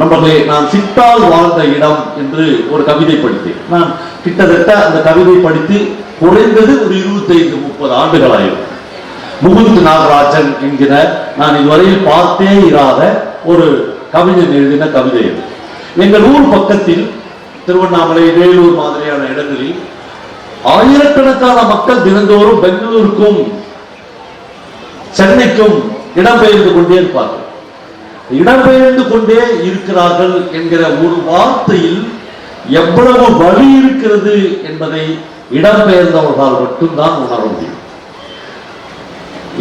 நம்மளே நான் சித்தால் வாழ்ந்த இடம் என்று ஒரு கவிதை படித்தேன். நான் கிட்டத்தட்ட அந்த கவிதை படித்து குறைந்தது ஒரு இருபத்தைந்து முப்பது ஆண்டுகள் ஆயிரும் முகுந்த் நாகராஜன் என்கிற நான் இதுவரையில் பார்த்தே இராத ஒரு கவிஞன் எழுதின கவிதை அது எங்கள் ஊர் பக்கத்தில் திருவண்ணாமலை வேலூர் மாதிரியான இடங்களில் ஆயிரக்கணக்கான மக்கள் தினந்தோறும் பெங்களூருக்கும் சென்னைக்கும் இடம்பெயர்ந்து கொண்டே இருப்பார்கள். இடம்பெயர்ந்து கொண்டே இருக்கிறார்கள் என்கிற ஒரு வார்த்தையில் எவ்வளவு வழி இருக்கிறது என்பதை இடம்பெயர்ந்தவர்களால் மட்டும்தான் உணர முடியும்.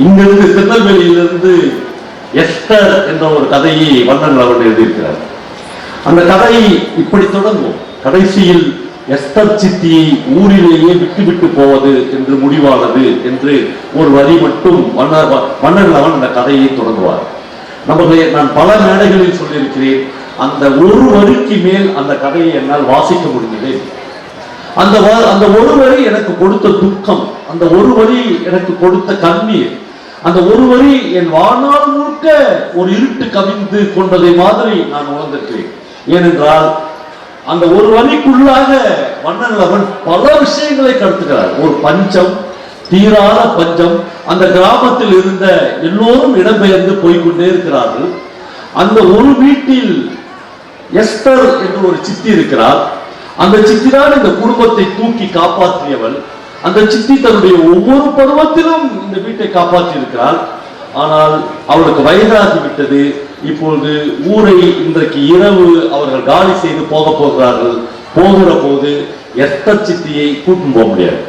இங்கிருந்து திருநெல்வேலியிலிருந்து எஸ்டர் என்ற ஒரு கதையை வண்ணன் அவர்கள் எழுதியிருக்கிறார். அந்த கதை இப்படி தொடங்கும் கடைசியில் எஸ்தர் சித்தியை ஊரிலேயே விட்டுவிட்டு போவது என்று முடிவானது என்று ஒரு வரி மட்டும் மன்னர் மன்னர் அவன் அந்த கதையை தொடங்குவார். நமக்கு நான் பல மேடைகளில் சொல்லியிருக்கிறேன் அந்த ஒரு வரிக்கு மேல் அந்த கதையை என்னால் வாசிக்க முடிந்தது அந்த அந்த ஒரு வரி எனக்கு கொடுத்த துக்கம் அந்த ஒரு வரி எனக்கு கொடுத்த கண்ணீர் அந்த ஒரு வரி என் வாழ்நாள் முழுக்க ஒரு இருட்டு கவிழ்ந்து கொண்டதை மாதிரி நான் உணர்ந்திருக்கிறேன். ஏனென்றால் அந்த ஒரு வரிக்குள்ளாக வண்ணன் அவன் பல விஷயங்களை கடத்துகிறார் ஒரு பஞ்சம் தீராத பஞ்சம். அந்த கிராமத்தில் இருந்த எல்லோரும் இடம்பெயர்ந்து போய்கொண்டே இருக்கிறார்கள். அந்த ஒரு வீட்டில் எஸ்டர் என்று ஒரு சித்தி இருக்கிறார். அந்த சித்தி தான் இந்த குடும்பத்தை தூக்கி காப்பாற்றியவள். அந்த சித்தி தன்னுடைய ஒவ்வொரு பருவத்திலும் இந்த வீட்டை காப்பாற்றி இருக்கிறாள் ஆனால் அவளுக்கு வயதாகி விட்டது. இப்பொழுது ஊரை இன்றைக்கு இரவு அவர்கள் காலி செய்து போக போகிறார்கள். போகிற போது எஸ்தர் சித்தியை கூட்டும் போக முடியாது.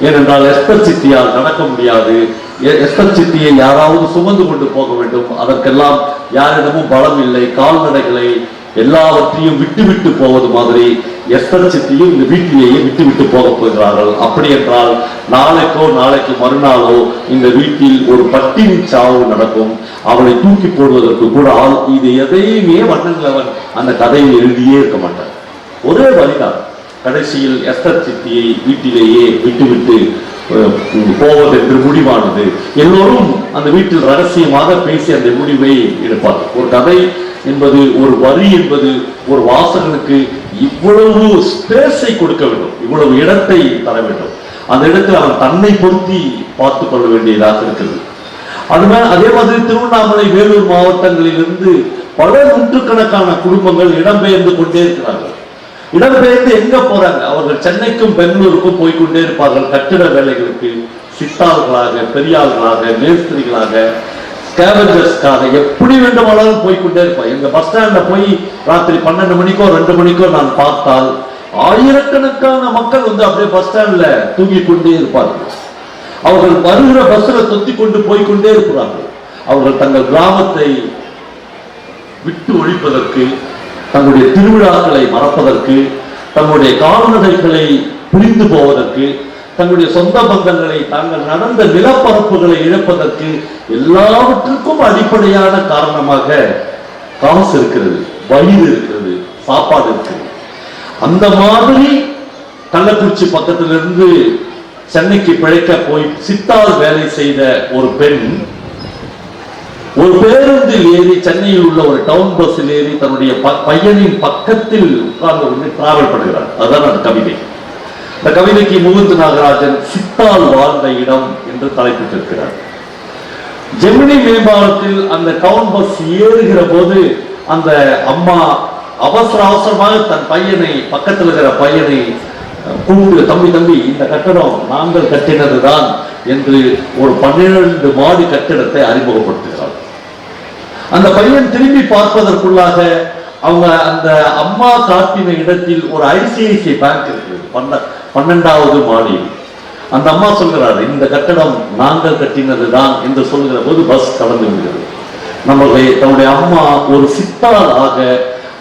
ஏனென்றால் எஸ்தர் சித்தியால் நடக்க முடியாது. எ- சித்தியை யாராவது சுமந்து கொண்டு போக வேண்டும். அதற்கெல்லாம் யாரிடமும் பலம் இல்லை. கால்நடைகளை எல்லாவற்றையும் விட்டு விட்டு போவது மாதிரி எஸ்தர் சித்தியும் இந்த வீட்டிலேயே விட்டு விட்டு போக போகிறார்கள். அப்படி என்றால் நாளைக்கோ நாளைக்கு மறுநாளோ இந்த வீட்டில் ஒரு பட்டினி சாவு நடக்கும். அவளை தூக்கி போடுவதற்கு கூட ஆள் இது எதையுமே வண்ணங்களவன் அந்த கதையை எழுதியே இருக்க மாட்டான். ஒரே வழிதான். கடைசியில் எஸ்தர் சித்தியை வீட்டிலேயே விட்டுவிட்டு போவதென்று முடிவானது. எல்லோரும் அந்த வீட்டில் ரகசியமாக பேசி அந்த முடிவை எடுப்பார். ஒரு கதை என்பது ஒரு வரி என்பது ஒரு வாசகனுக்கு இவ்வளவு ஸ்பேஸை கொடுக்க வேண்டும். இவ்வளவு இடத்தை தர வேண்டும். அந்த இடத்தில் அவன் தன்னை பொருத்தி பார்த்து கொள்ள வேண்டியதாக இருக்கிறது. அதுமாதிரி அதே மாதிரி திருவண்ணாமலை வேலூர் மாவட்டங்களிலிருந்து பல நூற்றுக்கணக்கான குடும்பங்கள் இடம்பெயர்ந்து கொண்டே இருக்கிறார்கள். இடம்பெயர்ந்து எங்க போறாங்க? அவர்கள் சென்னைக்கும் பெங்களூருக்கும் போய்க்கொண்டே இருப்பார்கள். கட்டிட வேலைகளுக்கு சித்தாள்களாக பெரியாள்களாக மேஸ்திரிகளாக ஸ்கேவஞ்சர்ஸ்க்காக எப்படி வேண்டுமானாலும் போய்க்கொண்டே இருப்பாங்க எங்க பஸ் ஸ்டாண்ட்ல போய் ராத்திரி பன்னெண்டு மணிக்கோ ரெண்டு மணிக்கோ நான் பார்த்தால் ஆயிரக்கணக்கான மக்கள் வந்து அப்படியே பஸ் ஸ்டாண்ட்ல தூங்கி கொண்டே இருப்பார்கள். அவர்கள் வருகிற பஸ்ல தொத்தி கொண்டு போய்க்கொண்டே இருக்கிறார்கள் அவர்கள் தங்கள் கிராமத்தை விட்டு ஒழிப்பதற்கு தங்களுடைய திருவிழாக்களை மறப்பதற்கு தங்களுடைய கால்நடைகளை பிரிந்து போவதற்கு தங்களுடைய சொந்த பந்தங்களை தாங்கள் நடந்த நிலப்பரப்புகளை இழப்பதற்கு எல்லாவற்றுக்கும் அடிப்படையான காரணமாக காசு இருக்கிறது வயிறு இருக்கிறது சாப்பாடு இருக்கிறது. அந்த மாதிரி கள்ளக்குறிச்சி பக்கத்திலிருந்து சென்னைக்கு பிழைக்க போய் சித்தால் வேலை செய்த ஒரு பெண் ஒரு பேருந்தில் ஏறி சென்னையில் உள்ள ஒரு டவுன் பஸ்ஸில் ஏறி தன்னுடைய ப- பையனின் பக்கத்தில் உட்கார்ந்து கொண்டு டிராவல் பண்ணுகிறார். அதுதான் அந்த கவிதை. இந்த கவிதைக்கு முகுந்த் நாகராஜன் சித்தால் வாழ்ந்த இடம் என்று தலைப்பிட்டிருக்கிறார். ஜெமினி மேம்பாலத்தில் அந்த டவுன் பஸ் ஏறுகிற போது அந்த அம்மா அவசர அவசரமாக தன் பையனை பக்கத்தில் இருக்கிற பையனை அஹ், கூப்பிட்டு தம்பி தம்பி இந்த கட்டடம் நாங்கள் கட்டினதுதான் என்று ஒரு பன்னிரண்டு மாடி கட்டிடத்தை அறிமுகப்படுத்துகிறார். அந்த பையன் திரும்பி பார்ப்பதற்குள்ளாக அவங்க அந்த அம்மா காட்டின இடத்தில் ஒரு ஐசிஐசிஐ பேங்க் இருக்கு. பன்ன பன்னெண்டாவது மாடி அந்த அம்மா சொல்கிறார் இந்த கட்டடம் நாங்கள் கட்டினதுதான் என்று சொல்கிற போது பஸ் கடந்து விடுகிறது. நம்மளுடைய தன்னுடைய அம்மா ஒரு சித்தாளாக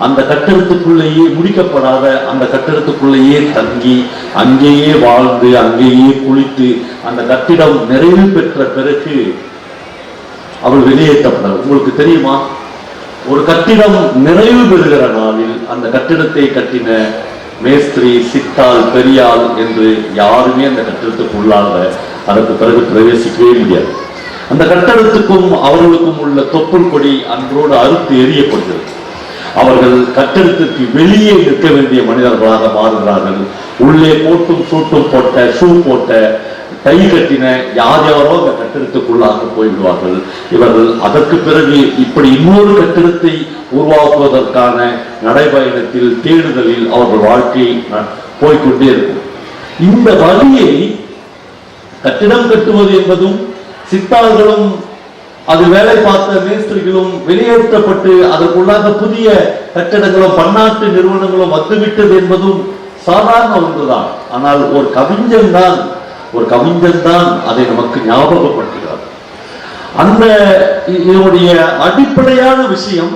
அந்த கட்டிடத்துக்குள்ளேயே முடிக்கப்படாத அந்த கட்டிடத்துக்குள்ளேயே தங்கி அங்கேயே வாழ்ந்து அங்கேயே குளித்து அந்த கட்டிடம் நிறைவு பெற்ற பிறகு அவள் வெளியேற்றப்பட்டார் உங்களுக்கு தெரியுமா? ஒரு கட்டிடம் நிறைவு பெறுகிற நாளில் அந்த கட்டிடத்தை கட்டின மேஸ்திரி சித்தாள் பெரியாள் என்று யாருமே அந்த கட்டிடத்துக்குள்ளாக அதற்கு பிறகு பிரவேசிக்கவே முடியாது. அந்த கட்டடத்துக்கும் அவர்களுக்கும் உள்ள தொப்புள் கொடி அன்றோடு அறுத்து எரியப்படுகிறது அவர்கள் கட்டிடத்திற்கு வெளியே நிற்க வேண்டிய மனிதர்களாக மாறுகிறார்கள். உள்ளே போட்டும் சூட்டும் போட்ட ஷூ போட்ட கை கட்டின யார் யாரோ அந்த கட்டிடத்துக்குள்ளாக போய்விடுவார்கள். இவர்கள் அதற்கு பிறகு இப்படி இன்னொரு கட்டிடத்தை உருவாக்குவதற்கான நடைபயணத்தில் தேடுதலில் அவர்கள் வாழ்க்கை போய்கொண்டே இருக்கும். இந்த வழியை கட்டிடம் கட்டுவது என்பதும் சித்தாள்களும் அது வேலை பார்த்த மேஸ்திரிகளும் வெளியேற்றப்பட்டு அதற்குள்ளாக புதிய கட்டிடங்களும் பன்னாட்டு நிறுவனங்களும் வந்துவிட்டது என்பதும் சாதாரண ஒன்றுதான். ஆனால் ஒரு கவிஞன் தான் ஒரு கவிஞன் தான் அதை நமக்கு ஞாபகப்படுத்துகிறார். அந்த இதனுடைய அடிப்படையான விஷயம்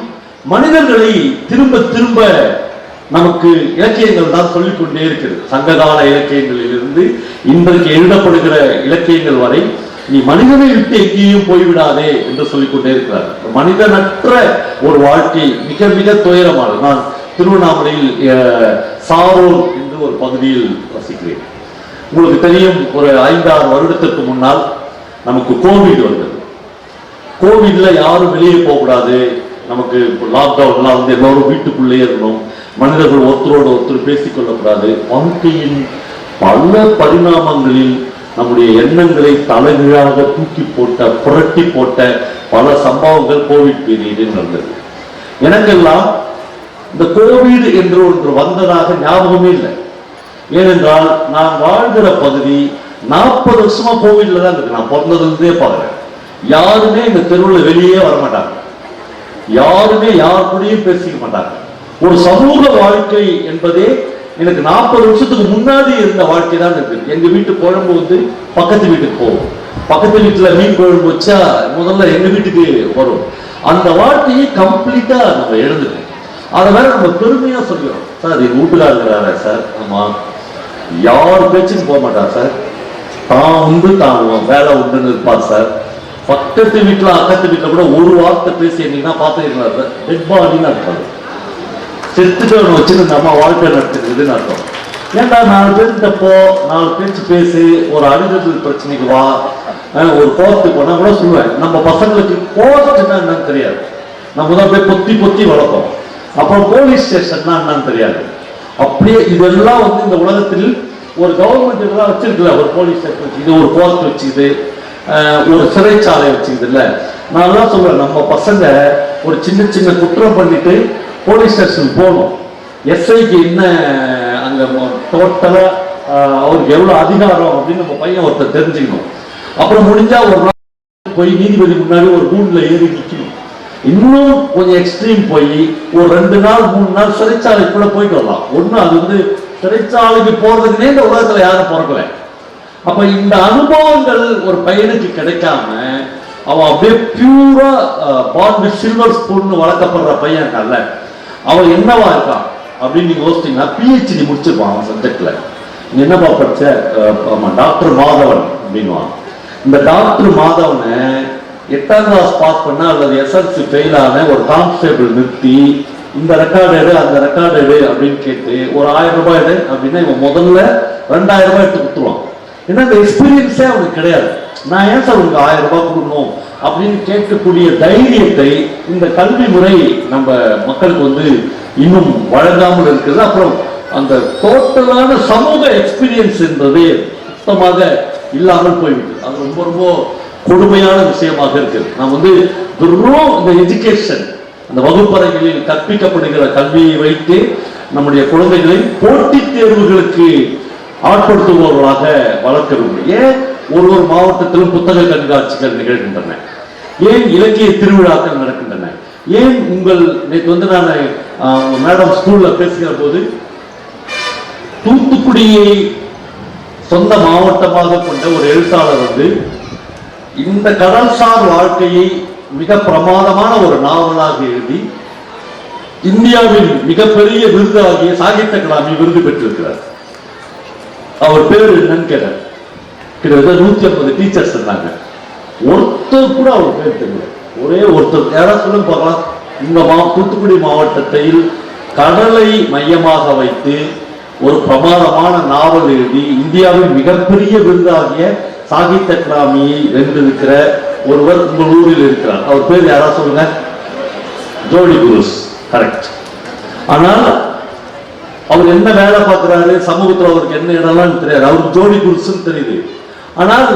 மனிதர்களை திரும்ப திரும்ப நமக்கு இலக்கியங்கள் தான் சொல்லிக்கொண்டே இருக்குது இருக்கிறது. சங்ககால இலக்கியங்களிலிருந்து இன்றைக்கு எழுதப்படுகிற இலக்கியங்கள் வரை நீ மனிதனை விட்டு எங்கேயும் போய்விடாதே என்று சொல்லிக் கொண்டே இருக்கிறார். மனிதனற்ற ஒரு வாழ்க்கை மிக மிக துயரமானது. நான் திருவண்ணாமலையில் சாரோல் என்று ஒரு பகுதியில் வசிக்கிறேன். உங்களுக்கு தெரியும் ஒரு ஐந்தாறு வருடத்திற்கு முன்னால் நமக்கு கோவிட் வந்தது. கோவிட்ல யாரும் வெளியே போகக்கூடாது. நமக்கு லாக்டவுன்லாம் வந்து எல்லோரும் வீட்டுக்குள்ளேயே இருந்தோம். மனிதர்கள் ஒருத்தரோட ஒருத்தர் பேசிக்கொள்ளக்கூடாது வாழ்க்கையின் பல பரிணாமங்களில் நம்முடைய எண்ணங்களை தலைகீழாக தூக்கி போட்ட புரட்டி போட்ட பல சம்பவங்கள் கோவிட் பீரியடில் நடந்தது. எனக்கெல்லாம் இந்த கோவிட் என்று ஒன்று வந்ததாக ஞாபகமே இல்லை. ஏனென்றால் நான் வாழ்கிற பகுதி நாற்பது வருஷமா கோவிட்ல தான் இருக்கு. நான் பிறந்ததுலேருந்தே பார்க்குறேன். யாருமே இந்த தெருவில் வெளியே வர மாட்டாங்க யாருமே யார் கூடயும் பேசிக்க மாட்டாங்க. ஒரு சமூக வாழ்க்கை என்பதே எனக்கு நாற்பது வருஷத்துக்கு முன்னாடி இருந்த வாழ்க்கை தான் இருக்கு. எங்க வீட்டு குழம்பு வந்து பக்கத்து வீட்டுக்கு போகும். பக்கத்து வீட்டுல மீன் குழம்பு வச்சா முதல்ல எங்க வீட்டுக்கு வரும். அந்த வாழ்க்கையை கம்ப்ளீட்டா நம்ம எழுந்துட்டோம் அதை வேற நம்ம பெருமையா சொல்லிடுறோம் சார் எங்க இருக்கிறாரா சார். ஆமா. யார் பேச்சுக்கும் போக மாட்டார் சார் தான் உண்டு தான் வேலை உண்டுன்னு இருப்பார் சார் பக்கத்து வீட்டில் அக்கத்து வீட்டில் கூட ஒரு வார்த்தை பேசி என்னன்னா பார்த்துருக்கிறார் சார் டெட் பாடின்னு இருப்பார் செத்துட்டு அவனை வச்சுட்டு நம்ம வாழ்க்கை நடத்துக்கிறதுன்னு அர்த்தம். ஏன்டா நாலு பேர்கிட்ட போ நாலு பேச்சு பேசி ஒரு அழுதல் பிரச்சனைக்கு வா. ஒரு கோர்ட்டுக்கு போனால் கூட சொல்லுவேன். நம்ம பசங்களுக்கு கோர்ட்டுன்னா என்னன்னு தெரியாது. நம்ம தான் போய் பொத்தி பொத்தி வளர்ப்போம். அப்புறம் போலீஸ் ஸ்டேஷன்னா என்னன்னு தெரியாது. அப்படியே இதெல்லாம் வந்து இந்த உலகத்தில் ஒரு கவர்மெண்ட் இதெல்லாம் வச்சிருக்குல்ல ஒரு போலீஸ் ஸ்டேஷன் வச்சுக்குது ஒரு கோர்ட் வச்சுக்குது ஒரு சிறைச்சாலை வச்சுக்குது இல்லை நான் தான் சொல்றேன் நம்ம பசங்க ஒரு சின்ன சின்ன குற்றம் பண்ணிட்டு போலீஸ் ஸ்டேஷன் போகணும். எஸ்ஐக்கு என்ன அங்கே டோட்டலாக அவருக்கு எவ்வளோ அதிகாரம் அப்படின்னு நம்ம பையன் ஒருத்தர் தெரிஞ்சுக்கணும். அப்புறம் முடிஞ்சா ஒரு நாள் போய் நீதிபதி முன்னாடி ஒரு கூண்டில் ஏறி நிற்கணும் இன்னும் கொஞ்சம் எக்ஸ்ட்ரீம் போய் ஒரு ரெண்டு நாள் மூணு நாள் சிறைச்சாலைக்குள்ள போயிட்டு வரலாம். ஒன்று அது வந்து சிறைச்சாலைக்கு போறதுக்குனே இந்த உலகத்துல யாரும் பிறக்கல. அப்ப இந்த அனுபவங்கள் ஒரு பையனுக்கு கிடைக்காம அவன் அப்படியே பியூரா பாண்ட் சில்வர் ஸ்பூன் வளர்க்கப்படுற பையன் இருக்கான்ல. அவன் என்னவா இருக்கான் அப்படின்னு நீங்க யோசிச்சீங்கன்னா பிஹெச்டி முடிச்சிருப்பான் அவன் சப்ஜெக்ட்ல என்னப்பா படிச்ச? ஆமா டாக்டர் மாதவன் அப்படின்னுவான். இந்த டாக்டர் மாதவனை எட்டாம் கிளாஸ் பாஸ் பண்ண அல்லது எஸ்எல்சி ஃபெயில் ஆன ஒரு கான்ஸ்டேபிள் நிறுத்தி இந்த ரெக்கார்டு எடு அந்த ரெக்கார்டு எடு அப்படின்னு கேட்டு ஒரு ஆயிரம் ரூபாய் எடு அப்படின்னா இவன் முதல்ல ரெண்டாயிரம் ரூபாய் எடுத்து கொடுத்துருவான். ஏன்னா இந்த எக்ஸ்பீரியன்ஸே அவனுக்கு கிடையாது. நான் ஏன் சார் உங்களுக்கு ஆயிரம் ரூபாய் கொடுக்கணும் அப்படின்னு கேட்கக்கூடிய தைரியத்தை இந்த கல்வி முறை நம்ம மக்களுக்கு வந்து இன்னும் வழங்காமல் இருக்குது. அப்புறம் அந்த டோட்டலான சமூக எக்ஸ்பீரியன்ஸ் என்பது சுத்தமாக இல்லாமல் போய்விட்டது. அது ரொம்ப ரொம்ப கொடுமையான விஷயமாக இருக்குது. நாம் வந்து வெறும் இந்த எஜுகேஷன் அந்த வகுப்பறைகளில் கற்பிக்கப்படுகிற கல்வியை வைத்து நம்முடைய குழந்தைகளை போட்டித் தேர்வுகளுக்கு ஆட்படுத்துபவர்களாக வளர்க்கிறோம் ஏன்? ஒரு ஒரு மாவட்டத்திலும் புத்தக கண்காட்சிகள் நிகழ்கின்றன. ஏன் இலக்கிய திருவிழாக்கள் நடக்கின்றன? ஏன் உங்கள் நேற்று வந்து நான் மேடம் ஸ்கூல்ல பேசுகிற போது தூத்துக்குடியை சொந்த மாவட்டமாக கொண்ட ஒரு எழுத்தாளர் வந்து இந்த கடல்சார் வாழ்க்கையை மிக பிரமாதமான ஒரு நாவலாக எழுதி இந்தியாவின் மிகப்பெரிய விருதாகிய சாகித்ய கலாமி விருது பெற்றிருக்கிறார். அவர் பேர் என்னன்னு கேட்டார் கிட்டத்தட்ட நூத்தி ஐம்பது டீச்சர்ஸ் இருந்தாங்க. ஒருத்தர் கூட அவர் பேர் தெரியல. ஒரே ஒருத்தர். யாராவது சொல்லும் பார்க்கலாம். இந்த மா தூத்துக்குடி மாவட்டத்தில் கடலை மையமாக வைத்து ஒரு பிரமாதமான நாவல் எழுதி இந்தியாவின் மிகப்பெரிய விருதாகிய சாகித்ய அகாடமியை வென்றிருக்கிற ஒருவர் உங்கள் ஊரில் இருக்கிறார். அவர் பேர் யாராவது சொல்லுங்க? ஜோடி குருஸ். கரெக்ட் ஆனால் அவர் என்ன வேலை பார்க்குறாரு? சமூகத்தில் அவருக்கு என்ன இடம்லாம் தெரியாது. அவருக்கு ஜோடி குருஸ்ன்னு தெரியுது. ஆனால்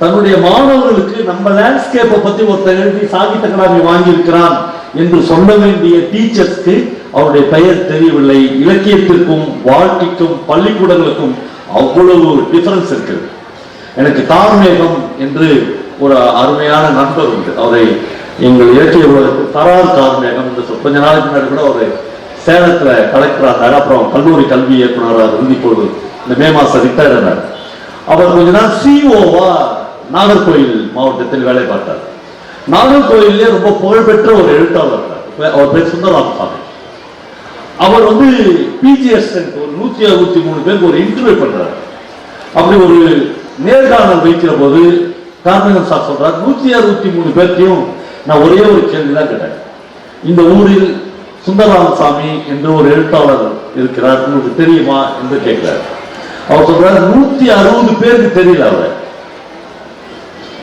தன்னுடைய மாணவர்களுக்கு நம்ம லேண்ட்ஸ்கேப்பை பத்தி ஒருத்தர் எழுதி சாகித்ய அகாடமி வாங்கியிருக்கிறான் என்று சொல்ல வேண்டிய டீச்சர்ஸ்க்கு அவருடைய பெயர் தெரியவில்லை. இலக்கியத்திற்கும் வாழ்க்கைக்கும் பள்ளிக்கூடங்களுக்கும் அவ்வளவு டிஃபரன்ஸ் இருக்குது. எனக்கு தார்மேகம் என்று ஒரு அருமையான நண்பர் உண்டு. அவரை எங்கள் இலக்கிய தரார் தார்மேகம் என்று கொஞ்ச நாளைக்கு முன்னாடி கூட அவர் சேலத்துல கலெக்டராக இருந்தார். அப்புறம் கல்லூரி கல்வி இயக்குனராக இருந்து இப்போது இந்த மே மாசம் ரிட்டையர் ஆனார். அவர் கொஞ்ச நாள் சிஓவா நாகர்கோயில் மாவட்டத்தில் வேலை பார்த்தார். நாகர்கோயிலே ரொம்ப புகழ்பெற்ற ஒரு எழுத்தாளர் அவர். பேர் சுந்தரராமசாமி அவர் வந்து பிஜிஎஸ் ஒரு நூத்தி அறுபத்தி மூணு பேருக்கு ஒரு இன்டர்வியூ பண்றாரு. அப்படி ஒரு நேர்காணல் வைக்கிற போது கார்மேகன் சார் சொல்றார் நூத்தி அறுபத்தி மூணு பேர்த்தையும் நான் ஒரே ஒரு கேள்வி தான் கேட்டேன். இந்த ஊரில் சுந்தரராமசாமி என்று ஒரு எழுத்தாளர் இருக்கிறார் உங்களுக்கு தெரியுமா என்று கேட்கிறார். அவர் சொல்றாரு நூத்தி அறுபது பேருக்கு தெரியல அவர்.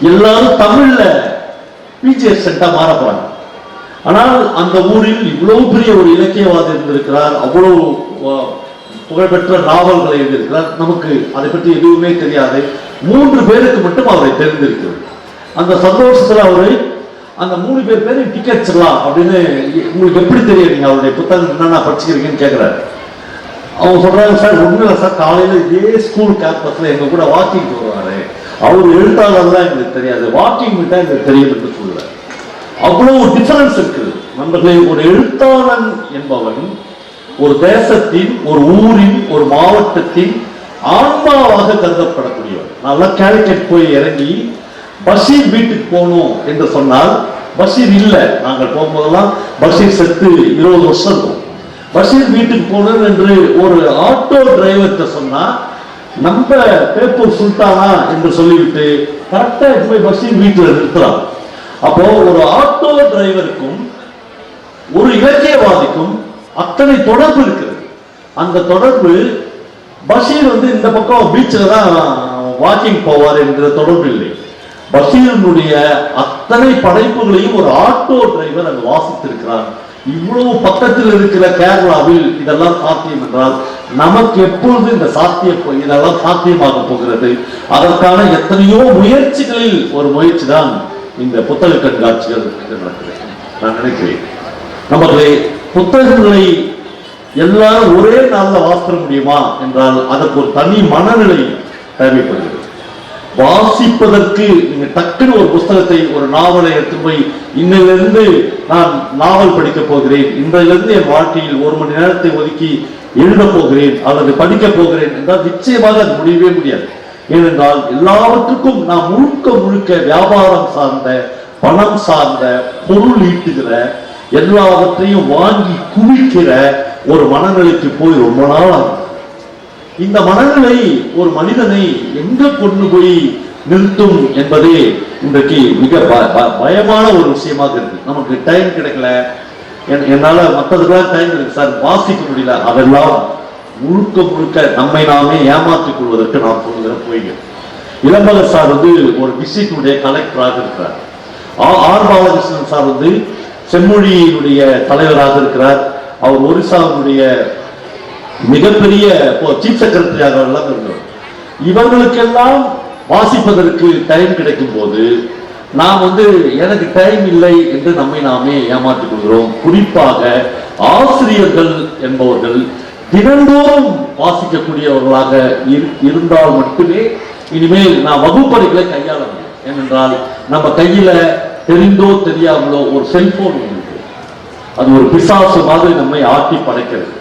எல்லாரும் தமிழ்ல பிஜிஎஸ் சென்டா மாற போறாங்க ஆனால் அந்த ஊரில் இவ்வளவு பெரிய ஒரு இலக்கியவாதி இருந்திருக்கிறார் அவ்வளவு புகழ்பெற்ற நாவல்களை எழுதியிருக்கிறார் நமக்கு அதை பற்றி எதுவுமே தெரியாது. மூன்று பேருக்கு மட்டும் அவரை தெரிந்திருக்கிறது அந்த சந்தோஷத்தில் அவரு அந்த மூணு பேர் பேரையும் டிக்கெட்ஸ்லாம் அப்படின்னு உங்களுக்கு எப்படி தெரியும் நீங்கள் அவருடைய புத்தகம் என்னென்ன படிச்சுக்கிறீங்கன்னு கேட்குறாரு அவங்க சொல்கிறாங்க சார் ஒண்ணும் சார். காலையில் இதே ஸ்கூல் கேம்பஸில் எங்கள் கூட வாக்கிங் வருவாரு. அவர் எழுத்தாளர் தான் எங்களுக்கு தெரியாது. வாக்கிங் விட்டால் எங்களுக்கு தெரியும் என்று அவ்வளோ ஒரு டிஃபரன்ஸ் இருக்குது. நண்பர்களே ஒரு எழுத்தாளன் என்பவன் ஒரு தேசத்தின் ஒரு ஊரின் ஒரு மாவட்டத்தின் ஆன்மாவாக கருதப்படக்கூடியவர். நல்லா கேலிக்கட் போய் இறங்கி பஷீர் வீட்டுக்கு போகணும் என்று சொன்னால் பஷீர் இல்லை. நாங்கள் போகும்போதெல்லாம் பஷீர் செத்து இருபது வருஷம் இருக்கும். பஷீர் வீட்டுக்கு போகணும் என்று ஒரு ஆட்டோ டிரைவர்கிட்ட சொன்னால் நம்ம பேப்பூர் சுல்தானா? என்று சொல்லிவிட்டு கரெக்டாக போய் பஷீர் வீட்டில் நிறுத்தலாம். அப்போ ஒரு ஆட்டோ டிரைவருக்கும் ஒரு இலக்கியவாதிக்கும் அத்தனை தொடர்பு இருக்கிறது. அந்த தொடர்பு பஷீர் வந்து இந்த பக்கம் பீச்சில் தான் வாக்கிங் போவார் என்ற தொடர்பு இல்லை. பஷீரனுடைய அத்தனை படைப்புகளையும் ஒரு ஆட்டோ டிரைவர் அங்கு வாசித்திருக்கிறார். இவ்வளவு பக்கத்தில் இருக்கிற கேரளாவில் இதெல்லாம் சாத்தியம் என்றால் நமக்கு எப்பொழுது இந்த சாத்திய இதெல்லாம் சாத்தியமாக போகிறது? அதற்கான எத்தனையோ முயற்சிகளில் ஒரு முயற்சி தான் இந்த புத்தக கண்காட்சிகள் நடக்கிறது. நான் நினைக்கிறேன். நமக்கு புத்தகங்களை எல்லாரும் ஒரே நாளில் வாசிக்க முடியுமா என்றால் அதற்கு ஒரு தனி மனநிலை தேவைப்படுகிறது. வாசிப்பதற்கு நீங்க டக்குன்னு ஒரு புஸ்தகத்தை ஒரு நாவலை எடுத்து போய் இன்னிலிருந்து நான் நாவல் படிக்க போகிறேன் இன்றிலிருந்து என் வாழ்க்கையில் ஒரு மணி நேரத்தை ஒதுக்கி எழுத போகிறேன் அல்லது படிக்க போகிறேன் என்றால் நிச்சயமாக அது முடியவே முடியாது. ஏனென்றால் எல்லாவற்றுக்கும் நாம் முழுக்க முழுக்க வியாபாரம் சார்ந்த பணம் சார்ந்த பொருள் ஈட்டுகிற எல்லாவற்றையும் வாங்கி குவிக்கிற ஒரு மனநிலைக்கு போய் ரொம்ப நாள் ஆகும். இந்த மனநிலை ஒரு மனிதனை எங்க கொண்டு போய் நிறுத்தும் என்பதே இன்றைக்கு மிக பயமான ஒரு விஷயமாக இருக்கு. நமக்கு டைம் கிடைக்கல. என்- என்னால மற்றதுக்கெல்லாம் டைம் இருக்கு. சார் வாசிக்க முடியல. அதெல்லாம் முழுக்க முழுக்க நம்மை நாமே ஏமாற்றிக் கொள்வதற்கு நாம் சொல்கிற பொய்கள் இளம்பகர் சார் வந்து ஒரு விசிட்டுடைய கலெக்டராக இருக்கிறார். ஆ- ஆர். பாலகிருஷ்ணன் சார் வந்து செம்மொழியினுடைய தலைவராக இருக்கிறார். அவர் ஒரிசாவுடைய மிகப்பெரிய சீஃப் செக்ரட்டரியாக எல்லாம் இருந்தவர். இவர்களுக்கெல்லாம் வாசிப்பதற்கு டைம் கிடைக்கும் போது நாம் வந்து எனக்கு டைம் இல்லை என்று நம்மை நாமே ஏமாற்றிக் கொள்கிறோம். குறிப்பாக ஆசிரியர்கள் என்பவர்கள் தினந்தோறும் வாசிக்கக்கூடியவர்களாக இரு- இருந்தால் மட்டுமே இனிமேல் நான் வகுப்பறைகளை கையாள முடியும். ஏனென்றால் நம்ம கையில தெரிந்தோ தெரியாமலோ ஒரு செல்போன் அது ஒரு பிசாசு மாதிரி நம்மை ஆட்டி படைக்கிறது.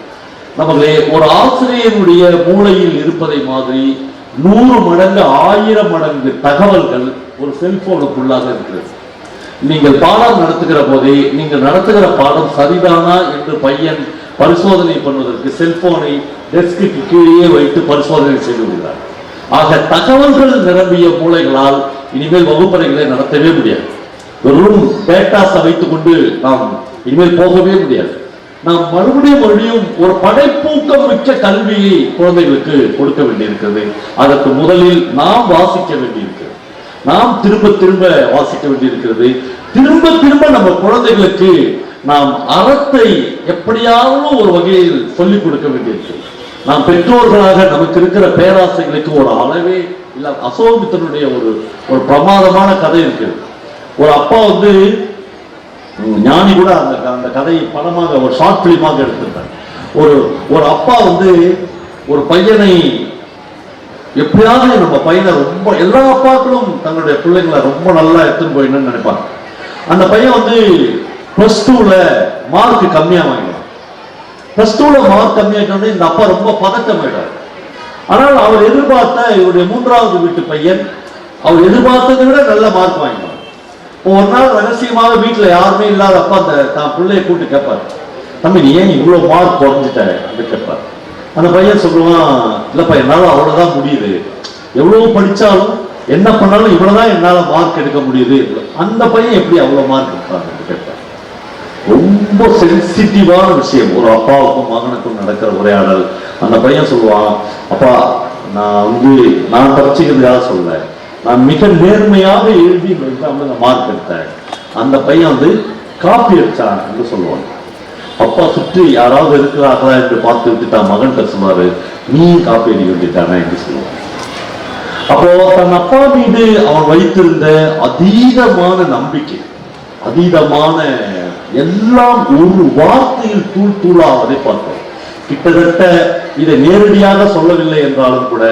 நமக்கு ஒரு ஆசிரியருடைய மூளையில் இருப்பதை மாதிரி நூறு மடங்கு ஆயிரம் மடங்கு தகவல்கள் ஒரு செல்போனுக்குள்ளாக இருக்கிறது. நீங்கள் பாடம் நடத்துகிற போதே நீங்கள் நடத்துகிற பாடம் சரிதானா என்று பையன் பரிசோதனை பண்ணுவதற்கு செல்போனை டெஸ்க்கு கீழே வைத்து பரிசோதனை செய்து விடுகிறார் ஆக தகவல்கள் நிரம்பிய மூளைகளால் இனிமேல் வகுப்பறைகளை நடத்தவே முடியாது. வெறும் டேட்டாஸை வைத்துக் கொண்டு நாம் இனிமேல் போகவே முடியாது. நாம் மறுபடியும் மறுபடியும் ஒரு படைப்பூக்கம் மிக்க கல்வியை குழந்தைகளுக்கு கொடுக்க வேண்டியிருக்கிறது. அதற்கு முதலில் நாம் வாசிக்க வேண்டியிருக்கிறது. நாம் திரும்ப திரும்ப வாசிக்க வேண்டியிருக்கிறது. திரும்ப திரும்ப நம்ம குழந்தைகளுக்கு நாம் அறத்தை எப்படியாவது ஒரு வகையில் சொல்லிக் கொடுக்க வேண்டியிருக்கு நாம் பெற்றோர்களாக நமக்கு இருக்கிற பேராசைகளுக்கு ஒரு அளவே இல்ல அசோமித்தனுடைய ஒரு ஒரு பிரமாதமான கதை இருக்கு ஒரு அப்பா வந்து ஞானி கூட அந்த அந்த கதையை படமாக ஒரு ஷார்ட் ஃபிலிமாக எடுத்திருந்தார். ஒரு ஒரு அப்பா வந்து ஒரு பையனை எப்படியாவது நம்ம பையனை ரொம்ப எல்லா அப்பாக்களும் தங்களுடைய பிள்ளைங்களை ரொம்ப நல்லா எடுத்துன்னு போயிடணும்னு நினைப்பாங்க. அந்த பையன் வந்து ப்ளஸ் டூவில் மார்க் கம்மியாக வாங்கினான் ப்ளஸ் டூவில் மார்க் கம்மியாகிட்டோன்னே இந்த அப்பா ரொம்ப பதட்டமாயிட்டார் ஆனால் அவர் எதிர்பார்த்த இவருடைய மூன்றாவது வீட்டு பையன் அவர் எதிர்பார்த்ததை விட நல்ல மார்க் வாங்கினார் ஒரு நாள் ரகசியமாக வீட்டில் யாருமே இல்லாத அப்பா அந்த தான் பிள்ளைய கூப்பிட்டு கேட்பார் தம்பி நீ ஏன் இவ்வளோ மார்க் குறைஞ்சிட்ட? அப்படின்னு கேட்பார் அந்த பையன் சொல்லுவான் இல்லைப்பா என்னால் அவ்வளோதான் முடியுது. எவ்வளோ படித்தாலும் என்ன பண்ணாலும் இவ்வளோதான் என்னால் மார்க் எடுக்க முடியுது. அந்த பையன் எப்படி அவ்வளோ மார்க் எடுப்பாங்க கேட்பார் ரொம்ப சென்சிட்டிவான விஷயம். ஒரு அப்பாவுக்கும் மகனுக்கும் நடக்கிற உரையாடல் அந்த பையன் சொல்லுவான் அப்பா நான் வந்து நான் படிச்சுக்கிறதுக்காக சொல்ல நான் மிக நேர்மையாக எழுதி இந்த நான் மார்க் எடுத்தேன். அந்த பையன் வந்து காப்பி அடிச்சான் என்று சொல்லுவான். அப்பா சுற்றி யாராவது இருக்கிறார்களா என்று பார்த்து விட்டு தான் மகன் சொல்லுவாரு நீ காப்பி அடிக்க வேண்டியதானே என்று சொல்லுவான். அப்போ தன் அப்பா மீது அவன் வைத்திருந்த அதீதமான நம்பிக்கை அதீதமான எல்லாம் ஒரு வார்த்தையில் தூள் தூளாவதை பார்த்தோம் கிட்டத்தட்ட இதை நேரடியாக சொல்லவில்லை என்றாலும் கூட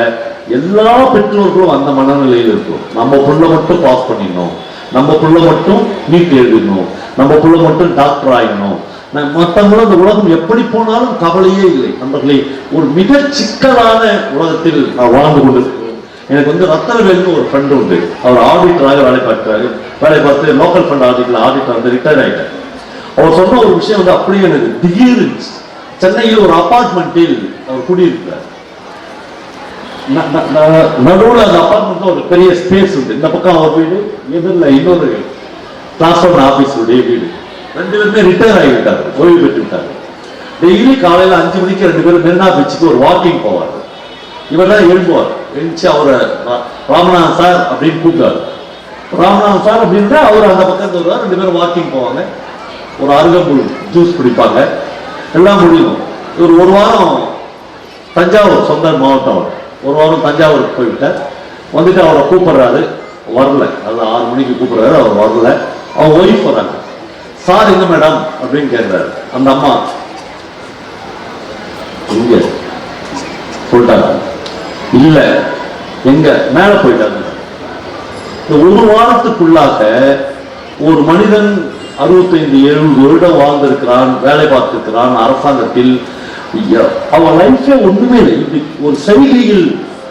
எல்லா பெற்றோர்களும் அந்த மனநிலையில் இருக்கும். நம்ம புள்ள மட்டும் பாஸ் பண்ணிடணும். நம்ம புள்ள மட்டும் நீட் எழுதணும். நம்ம புள்ள மட்டும் டாக்டர் ஆகிடணும் மற்றவங்களும் அந்த இந்த உலகம் எப்படி போனாலும் கவலையே இல்லை. நம்மளை ஒரு மிக சிக்கலான உலகத்தில் நான் வாழ்ந்து கொண்டிருக்கிறேன். எனக்கு வந்து ரத்தனவேல்னு ஒரு ஃப்ரெண்டு உண்டு. அவர் ஆடிட்டராக வேலை பார்க்கிறாரு. வேலை பார்த்து லோக்கல் ஃபண்ட் ஆடிட்டில் ஆடிட்டர் வந்து ரிட்டையர் ஆகிட்டார் அவர் சொன்ன ஒரு விஷயம் வந்து அப்படியே எனக்கு திடீர் சென்னையில் ஒரு அப்பார்ட்மெண்ட்டில் அவர் குடியிருக்கிறார். நடுவில் அந்த அப்பார்ட்மெண்ட்ல ஒரு பெரிய ஸ்பேஸ் உண்டு. இந்த பக்கம் அவர் வீடு எதிரில் இன்னொரு டிரான்ஸ்போர்ட் ஆஃபீஸருடைய வீடு. ரெண்டு பேருமே ரிட்டையர் ஆகிவிட்டார் ஓய்வு பெற்று விட்டார் டெய்லி காலையில் அஞ்சு மணிக்கு ரெண்டு பேரும் மெரினா பீச்சுக்கு ஒரு வாக்கிங் போவார் இவர் தான் எழும்புவார். எழுந்துச்சு அவரை ராமநாதன் சார் அப்படின்னு கூப்பிட்டார் ராமநாதன் சார் அப்படின்னா அவர் அந்த பக்கத்தில் வருவார். ரெண்டு பேரும் வாக்கிங் போவாங்க. ஒரு அருகம்புல் ஜூஸ் குடிப்பாங்க. எல்லாம் முடியும். இவர் ஒரு வாரம் தஞ்சாவூர் சொந்த மாவட்டம் அவர். ஒரு வாரம் தஞ்சாவூருக்கு போய்விட்டார். வந்துட்டு அவரை கூப்பிடுறாரு. வரல. அதாவது ஆறு மணிக்கு கூப்பிடுறாரு. அவர் வரல. அவங்க ஒய்ஃப் வராங்க சார் எங்க மேடம்? அப்படின்னு கேட்குறாரு. அந்த அம்மா எங்க? சொல்லிட்டாங்க. இல்ல எங்க? மேல போயிட்டாங்க. இந்த ஒரு வாரத்துக்குள்ளாக ஒரு மனிதன் அறுபத்தைந்து எழுபது வருடம் வாழ்ந்திருக்கிறான் வேலை பார்த்திருக்கிறான் அரசாங்கத்தில் ஐயா, அவன் லைஃபே ஒண்ணுமே இல்லை. இப்படி ஒரு செய்கையில்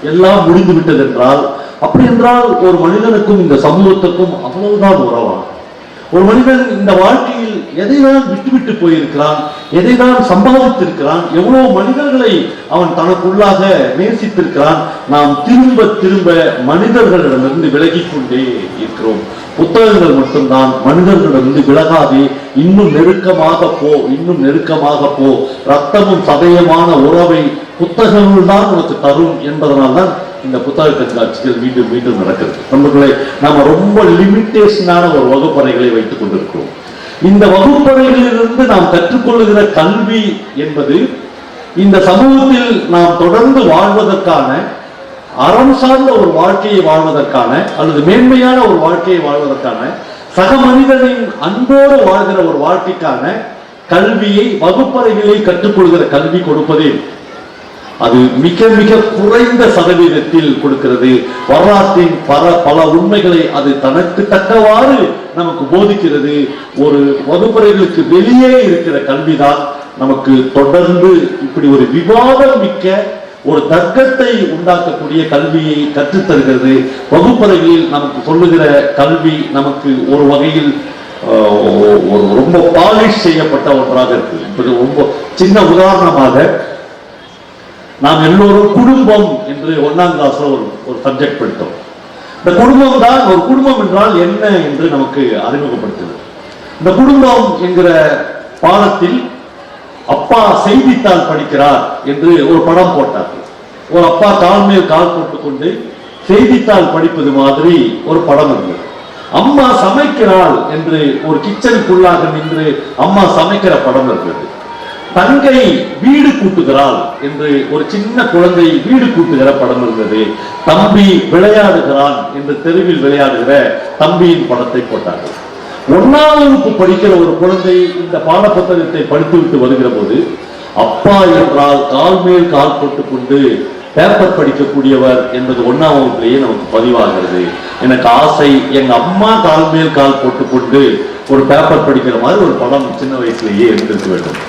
எல்லாம் முடிந்து விட்டது என்றால் அப்படி என்றால் ஒரு மனிதனுக்கும் இந்த சமூகத்துக்கும் அவ்வளவுதான் உறவான் ஒரு மனிதன் இந்த வாழ்க்கையில் எதைதான் விட்டுவிட்டு போயிருக்கிறான் எதைதான் சம்பாதித்திருக்கிறான் எவ்வளவு மனிதர்களை அவன் தனக்குள்ளாக நேசித்திருக்கிறான் நாம் திரும்ப திரும்ப மனிதர்களிடமிருந்து விலகிக் கொண்டே இருக்கிறோம். புத்தகங்கள் மட்டும்தான் மனிதர்களிடமிருந்து விலகாதே இன்னும் நெருக்கமாக போ இன்னும் நெருக்கமாக போ. ரத்தமும் சதயமான உறவை புத்தகங்கள் தான் உனக்கு தரும் என்பதனால்தான் இந்த புத்தக கண்காட்சிகள் மீண்டும் மீண்டும் நடக்கிறது. நம்மளை நாம ரொம்ப லிமிட்டேஷனான ஒரு வகுப்பறைகளை வைத்துக் கொண்டிருக்கிறோம். இந்த வகுப்பறைகளிலிருந்து நாம் கற்றுக்கொள்ளுகிற கல்வி என்பது இந்த சமூகத்தில் நாம் தொடர்ந்து வாழ்வதற்கான அறம் சார்ந்த ஒரு வாழ்க்கையை வாழ்வதற்கான அல்லது மேன்மையான ஒரு வாழ்க்கையை வாழ்வதற்கான சக மனிதனின் அன்போடு வாழ்கிற ஒரு வாழ்க்கைக்கான கல்வியை வகுப்பறைகளில் கற்றுக்கொள்கிற கல்வி கொடுப்பதே. அது மிக மிக குறைந்த சதவீதத்தில் கொடுக்கிறது. வரலாற்றின் பல பல உண்மைகளை அது தனக்கு தக்கவாறு நமக்கு போதிக்கிறது. ஒரு வகுப்பறைகளுக்கு வெளியே இருக்கிற கல்விதான் நமக்கு தொடர்ந்து இப்படி ஒரு விவாதம் மிக்க ஒரு தர்க்கத்தை உண்டாக்கக்கூடிய கல்வியை கற்றுத்தருகிறது. வகுப்பறைகளில் நமக்கு சொல்லுகிற கல்வி நமக்கு ஒரு வகையில் ஒரு ரொம்ப பாலிஷ் செய்யப்பட்ட ஒன்றாக இருக்கு இப்படி ரொம்ப சின்ன உதாரணமாக நாம் எல்லோரும் குடும்பம் என்று ஒன்னாம் கிளாஸ்ல ஒரு ஒரு சப்ஜெக்ட் படித்தோம். இந்த குடும்பம் தான் ஒரு குடும்பம் என்றால் என்ன என்று நமக்கு அறிமுகப்படுத்துது. இந்த குடும்பம் என்கிற பாடத்தில் அப்பா செய்தித்தாள் படிக்கிறார் என்று ஒரு படம் போட்டார். ஒரு அப்பா கால் மேல் கால் போட்டுக்கொண்டு செய்தித்தாள் படிப்பது மாதிரி ஒரு படம் இருந்தது. அம்மா சமைக்கிறாள் என்று ஒரு கிச்சனுக்குள்ளாக நின்று அம்மா சமைக்கிற படம் இருக்கிறது தங்கை வீடு கூட்டுகிறாள் என்று ஒரு சின்ன குழந்தை வீடு கூட்டுகிற படம் இருந்தது. தம்பி விளையாடுகிறான் என்று தெருவில் விளையாடுகிற தம்பியின் படத்தை போட்டார்கள். ஒன்னாம் வகுப்பு படிக்கிற ஒரு குழந்தை இந்த பாட புத்தகத்தை படித்துவிட்டு வருகிற போது அப்பா என்றால் கால் மேல் கால் போட்டுக் கொண்டு பேப்பர் படிக்கக்கூடியவர் என்பது ஒன்னாம் வகுப்பிலேயே நமக்கு பதிவாகிறது. எனக்கு ஆசை எங்க அம்மா கால் மேல் கால் போட்டுக்கொண்டு ஒரு பேப்பர் படிக்கிற மாதிரி ஒரு படம் சின்ன வயசுலேயே இருந்திருக்க வேண்டும்.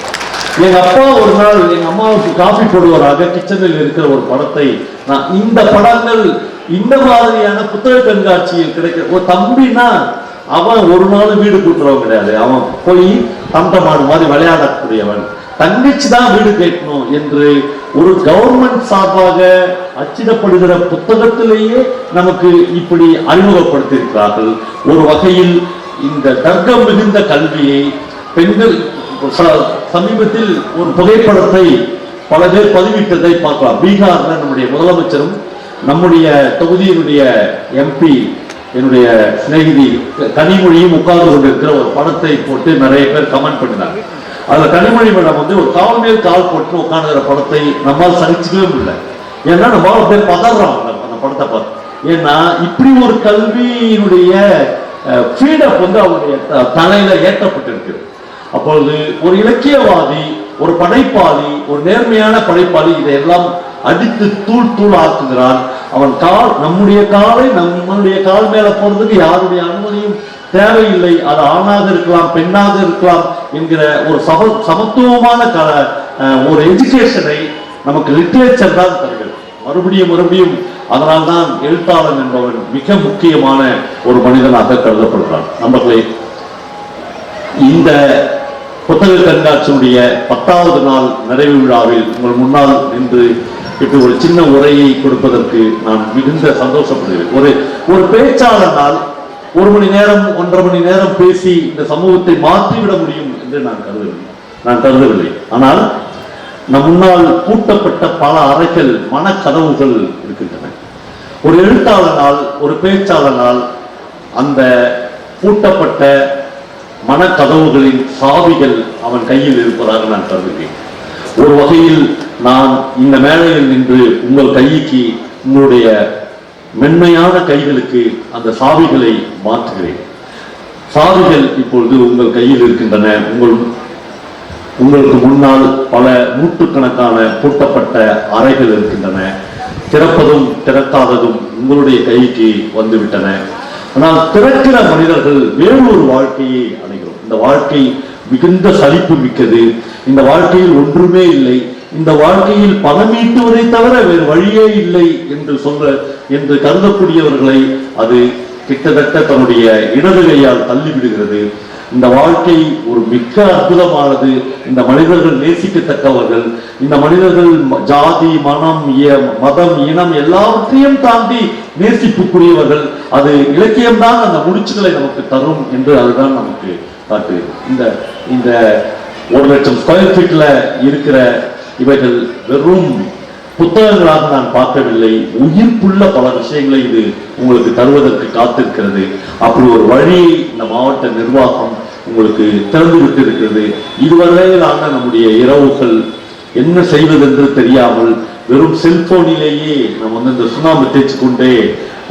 எங்க அப்பா ஒரு நாள் எங்க அம்மாவுக்கு காஃபி போடுவராக கிச்சனில் இருக்கிற ஒரு படத்தை. நான் இந்த படங்கள் இந்த மாதிரியான புத்தக கண்காட்சியில் கிடைக்கிற ஒரு தம்பினா அவன் ஒரு நாள் வீடு கூட்டுறவன் கிடையாது. அவன் போய் தந்தமாடு மாதிரி விளையாடக்கூடியவன். தங்கச்சி தான் வீடு கேட்கணும் என்று ஒரு கவர்மெண்ட் சார்பாக அச்சிடப்படுகிற புத்தகத்திலேயே நமக்கு இப்படி அறிமுகப்படுத்தியிருக்கிறார்கள். ஒரு வகையில் இந்த தர்க்கம் மிகுந்த கல்வியை பெண்கள் சமீபத்தில் ஒரு புகைப்படத்தை பல பேர் பதிவிட்டதை பார்க்கலாம். பீகார்ல நம்முடைய முதலமைச்சரும் நம்முடைய தொகுதியினுடைய எம்பி என்னுடைய சிநேகிதி கனிமொழியும் உட்கார்ந்து கொண்டிருக்கிற ஒரு படத்தை போட்டு நிறைய பேர் கமெண்ட் பண்ணினாங்க. அதுல கனிமொழி மேடம் வந்து ஒரு கால் மேல் கால் போட்டு உட்காந்துகிற படத்தை நம்மால் சகிச்சுக்கவே முடியல. ஏன்னா நம்ம பேர் பதறாங்க அந்த- படத்தை பார்த்து. ஏன்னா இப்படி ஒரு கல்வியினுடைய ஃபீடப் வந்து அவருடைய த- தலையில ஏற்றப்பட்டிருக்கு. அப்பொழுது ஒரு இலக்கியவாதி ஒரு படைப்பாளி ஒரு நேர்மையான படைப்பாளி இதையெல்லாம் அடித்து தூள் தூள் ஆக்குகிறான். அவன் கால் நம்முடைய காலை நம்மளுடைய கால் மேல போறதுக்கு யாருடைய அனுமதியும் தேவையில்லை. அது ஆணாக இருக்கலாம் பெண்ணாக இருக்கலாம் என்கிற ஒரு சம சமத்துவமான கல ஒரு எஜுகேஷனை நமக்கு லிட்ரேச்சர் தான் தருகிறது. மறுபடியும் மறுபடியும் அதனால்தான் எழுத்தாளன் என்பவன் மிக முக்கியமான ஒரு மனிதனாக கருதப்படுகிறான். நம்பர்களே இந்த புத்தக கண்காட்சியுடைய பத்தாவது நாள் நிறைவு விழாவில் உங்கள் முன்னால் நின்று இப்படி ஒரு சின்ன உரையை கொடுப்பதற்கு நான் மிகுந்த சந்தோஷப்படுகிறேன். ஒரு ஒரு பேச்சாளனால் ஒரு மணி நேரம் ஒன்றரை மணி நேரம் பேசி இந்த சமூகத்தை மாற்றிவிட முடியும் என்று நான் கருதவில்லை. நான் கருதவில்லை. ஆனால் நம் முன்னால் பூட்டப்பட்ட பல அறைகள் மனக்கதவுகள் இருக்கின்றன. ஒரு எழுத்தாளனால் ஒரு பேச்சாளனால் அந்த பூட்டப்பட்ட மனக்கதவுகளின் சாவிகள் அவன் கையில் இருப்பதாக நான் கருதுகிறேன். ஒரு வகையில் நான் இந்த மேடையில் நின்று உங்கள் கைக்கு உங்களுடைய மென்மையான கைகளுக்கு அந்த சாவிகளை மாற்றுகிறேன். சாவிகள் இப்பொழுது உங்கள் கையில் இருக்கின்றன. உங்கள் உங்களுக்கு முன்னால் பல நூற்றுக்கணக்கான பூட்டப்பட்ட அறைகள் இருக்கின்றன. திறப்பதும் திறக்காததும் உங்களுடைய கைக்கு வந்துவிட்டன. ஆனால் திறக்கிற மனிதர்கள் வேறொரு வாழ்க்கையை இந்த வாழ்க்கை மிகுந்த சலிப்பு மிக்கது. இந்த வாழ்க்கையில் ஒன்றுமே இல்லை. இந்த வாழ்க்கையில் பணம் ஈட்டுவதை தவிர வேறு வழியே இல்லை என்று சொல்ற என்று கருதக்கூடியவர்களை அது கிட்டத்தட்ட தன்னுடைய இடது கையால் தள்ளிவிடுகிறது. இந்த வாழ்க்கை ஒரு மிக்க அற்புதமானது. இந்த மனிதர்கள் நேசிக்கத்தக்கவர்கள். இந்த மனிதர்கள் ம- ஜாதி மனம் மதம் இனம் எல்லாவற்றையும் தாண்டி நேசிப்புக்குரியவர்கள். அது இலக்கியம்தான் அந்த முடிச்சுகளை நமக்கு தரும் என்று அதுதான் நமக்கு காட்டுகிறது இந்த இந்த ஒரு லட்சம் ஸ்கொயர் ஃபீட்டில் இருக்கிற இவைகள் வெறும் புத்தகங்களாக நான் பார்க்கவில்லை. உயிர்ப்புள்ள பல விஷயங்களை இது உங்களுக்கு தருவதற்கு காத்திருக்கிறது. அப்படி ஒரு வழியை இந்த மாவட்ட நிர்வாகம் உங்களுக்கு திறந்து விட்டு இருக்கிறது இதுவரையிலான நம்முடைய இரவுகள் என்ன செய்வதென்று தெரியாமல் வெறும் செல்போனிலேயே நம்ம வந்து இந்த சுண்ணாம்பு தேய்ச்சி கொண்டே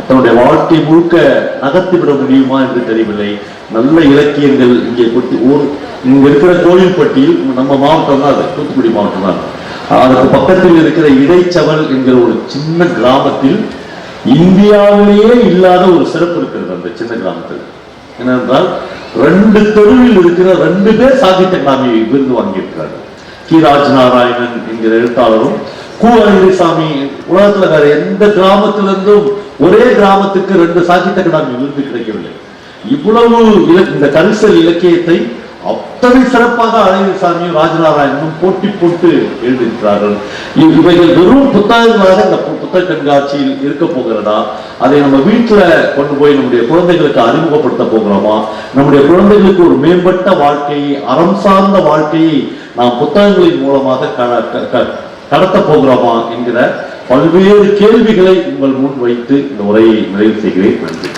தன்னுடைய வாழ்க்கை முழுக்க நகர்த்தி விட முடியுமா என்று தெரியவில்லை. நல்ல இலக்கியங்கள் இங்கே கொட்டி ஊர் இங்க இருக்கிற கோயில்பட்டியில் நம்ம மாவட்டம் தான் அது தூத்துக்குடி மாவட்டம் தான். அதுக்கு பக்கத்தில் இருக்கிற இடைச்சவல் என்கிற ஒரு சின்ன கிராமத்தில் இந்தியாவிலேயே இல்லாத ஒரு சிறப்பு இருக்கிறது அந்த சின்ன கிராமத்தில். ஏனென்றால் ரெண்டு தெருவில் இருக்கிற ரெண்டு பேர் சாகித்ய அகாடமி விருது வாங்கியிருக்கிறார்கள். கிராஜ் நாராயணன் என்கிற எழுத்தாளரும் கு. அழகிரிசாமி உலகத்துல வேற எந்த கிராமத்திலிருந்தும் ஒரே கிராமத்துக்கு ரெண்டு சாகித்ய அகாடமி விருது கிடைக்கவில்லை. இவ்வளவு இந்த கரிசல் இலக்கியத்தை அத்தனை சிறப்பாக அழகிரிசாமியும் ராஜநாராயணனும் போட்டி போட்டு எழுதியிருக்கிறார்கள். இவைகள் வெறும் புத்தகங்களாக இந்த புத்தக கண்காட்சியில் இருக்க போகிறதா? அதை நம்ம வீட்டுல கொண்டு போய் நம்முடைய குழந்தைகளுக்கு அறிமுகப்படுத்த போகிறோமா? நம்முடைய குழந்தைகளுக்கு ஒரு மேம்பட்ட வாழ்க்கையை அறம் சார்ந்த வாழ்க்கையை நாம் புத்தகங்களின் மூலமாக க- க- கடத்த போகிறோமா என்கிற பல்வேறு கேள்விகளை உங்கள் முன் வைத்து இந்த உரையை நிறைவு செய்கிறேன். நன்றி.